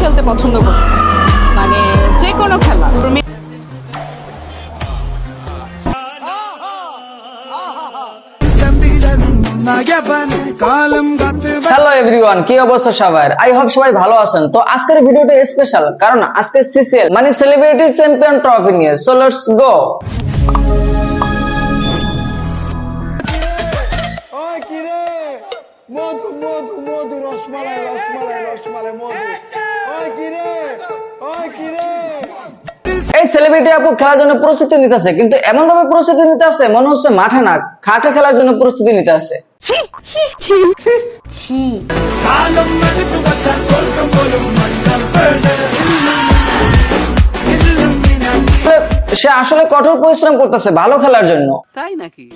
খেলতে পছন্দ করতো মানে যে কোনো খেলা। হ্যালো এভরিওয়ান কি অবস্থা সবাই আই হোপ সবাই ভালো আছেন। তো আজকের ভিডিওটি স্পেশাল কারণ আজকে সিসিএল মানে সেলিব্রিটি চ্যাম্পিয়ন ট্রফি নিয়ে। সো লেটস গো এই সেলিব্রিটি আপু খেলার জন্য প্রস্তুতি নিতে আসে কিন্তু এমন ভাবে প্রস্তুতি নিতে আসে মনে হচ্ছে মাঠে না খাটে খেলার জন্য প্রস্তুতি নিতে আসে সে আসলে কঠোর পরিশ্রম করতেছে ভালো খেলার জন্য। তাই নাকি?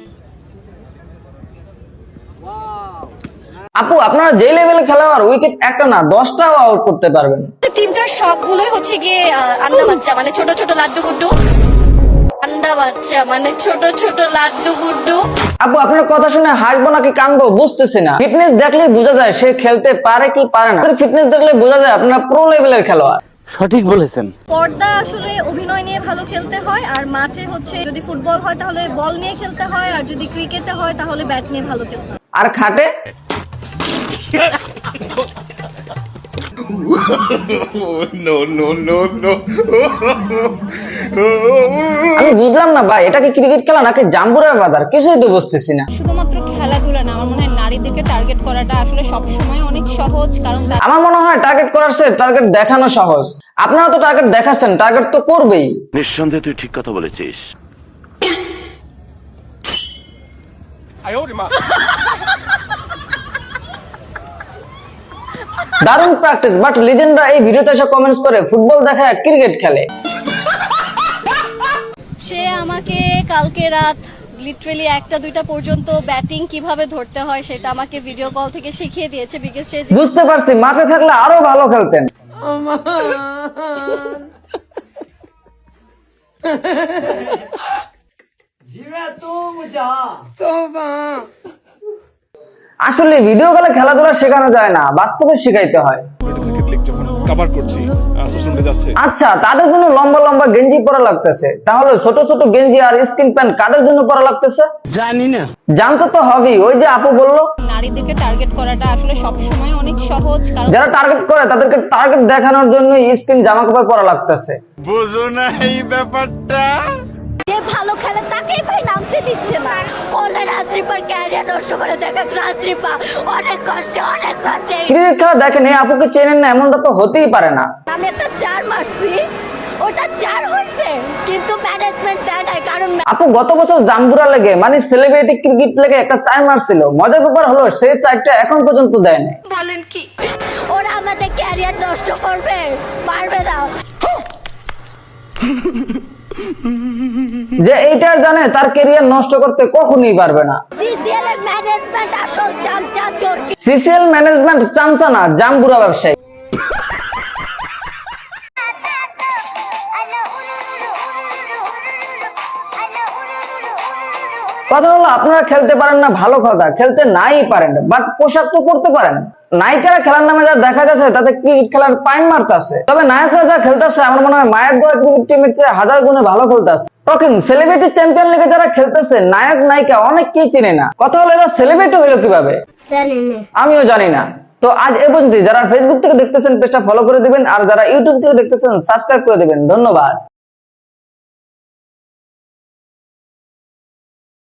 আপু আপনারা যে লেভেলে খেলা খেলোয়াড় উইকেট একটা না দশটাও আউট করতে পারবেন। টিমটার সবগুলোই হচ্ছে গিয়ে আন্ডা বাচ্চা মানে ছোট ছোট লাড্ডু গুড্ডু। আন্ডা বাচ্চা মানে ছোট ছোট লাড্ডু গুড্ডু। আপু আপনার কথা শুনে হাসবো নাকি কানবো বুঝতেছি না। ফিটনেস দেখলেই বোঝা যায় সে খেলতে পারে কি পারে না। ফিটনেস দেখলে বোঝা যায় আপনার প্রো লেভেলের খেলোয়াড়। সঠিক বলেছেন। পর্দা আসলে অভিনয় নিয়ে ভালো খেলতে হয় আর মাঠে হচ্ছে যদি ফুটবল হয় তাহলে বল নিয়ে খেলতে হয় আর যদি ক্রিকেটে হয় তাহলে ব্যাট নিয়ে ভালো খেলতে হয়। আর খাটে? আমি বুঝলাম না ভাই এটা কি ক্রিকেট খেলা নাকি জাম্বুরের বাজার? কিছুই তো বুঝতেছি না। শুধুমাত্র খেলাধুলা না আমার মনে হয় নারীদেরকে টার্গেট করাটা আসলে সবসময় অনেক সহজ কারণ আমার মনে হয় টার্গেট করার চেয়ে টার্গেট দেখানো সহজ। আপনারা তো টার্গেট দেখাচ্ছেন টার্গেট তো করবেই। নিঃসন্দেহে তুই ঠিক কথা বলেছিস। দারুণ প্র্যাকটিস বাট লিজেন্ডরা এই ভিডিওতে এসে কমেন্টস করে ফুটবল দেখায় ক্রিকেট খেলে। সে আমাকে কালকে রাত লিটারেলি একটা দুইটা পর্যন্ত ব্যাটিং কীভাবে ধরতে হয় সেটা আমাকে ভিডিও কল থেকে শিখিয়ে দিয়েছে বিকজ সে বুঝতে পারছি মাঠে থাকলে আরও ভালো খেলতেন। আসলে ভিডিও কলে খেলাধুলা শেখানো যায় না বাস্তবে শেখাইতে হয়। ক্রিকেট লিগ যখন কভার করছি সোশ্যাল মিডিয়া যাচ্ছে আচ্ছা তাদের জন্য লম্বা লম্বা গেঞ্জি পরা লাগতেছে। তাহলে ছোট ছোট গেঞ্জি আর স্কিন প্যান্ট কাদের জন্য পরা লাগতেছে? জানি না। জানতে তো হবেই ওই যে আপু বলল। নারীদেরকে টার্গেট করাটা আসলে সবসময় অনেক সহজ কারণ যারা টার্গেট করে তাদেরকে টার্গেট দেখানোর জন্য স্কিন জামা কাপড় পরা লাগতেছে। বুঝো না এই ব্যাপারটা। যে ভালো খেলে তাকেই ভাই নামতে দিচ্ছে না। ক্যারিয়ার নষ্ট করে দেখা রাজরিপা অনেক কষ্টে অনেক কষ্টে। ক্রিকেট খেলা দেখেন এই আপুকে চেনেন না এমনটা তো হতেই পারে না। আমি একটা চার মারছি। ওটা চার হয়েছে কিন্তু ম্যানেজমেন্ট দেয় নাই কারণ আপু গত বছর জাম্বুরা লেগে মানে সেলিব্রিটি ক্রিকেট লেগে একটা চার মারছিল। মজার ব্যাপার হলো সেই চারটা এখন পর্যন্ত দেয়নি ওরা আমাদের ক্যারিয়ার নষ্ট করবে পারবে না। যে এইটা জানে তার কেরিয়ার নষ্ট করতে কখনই পারবে না। সিসিএল এর ম্যানেজমেন্ট আসল চামচা চোর সিসিএল ম্যানেজমেন্ট চামচা না জাম্বুরা ব্যবসায়ী। কথা হলো আপনারা খেলতে পারেন না ভালো কথা। খেলতে নাই পারেন বাট পোশাক তো করতে পারেন। নায়িকারা খেলার নামে যা দেখা যাচ্ছে তাতে ক্রিকেট খেলার পাইন মারতেছে। তবে নায়করা যা খেলতেছে আমার মনে হয় মায়ের দোয়া ক্রিকেট টিমের চেয়ে হাজার গুণে ভালো খেলতেছে। টকিং সেলিব্রিটি চ্যাম্পিয়ন লিগে যারা খেলতেছে নায়ক নায়িকা অনেক কি চিনে না। কথা হলো এরা সেলিব্রিটি হলো কীভাবে? আমিও জানি না। তো আজ এ পর্যন্ত যারা ফেসবুক থেকে দেখতেছেন পেজটা ফলো করে দিবেন। আর যারা ইউটিউব থেকে দেখতেছেন সাবস্ক্রাইব করে দিবেন। ধন্যবাদ।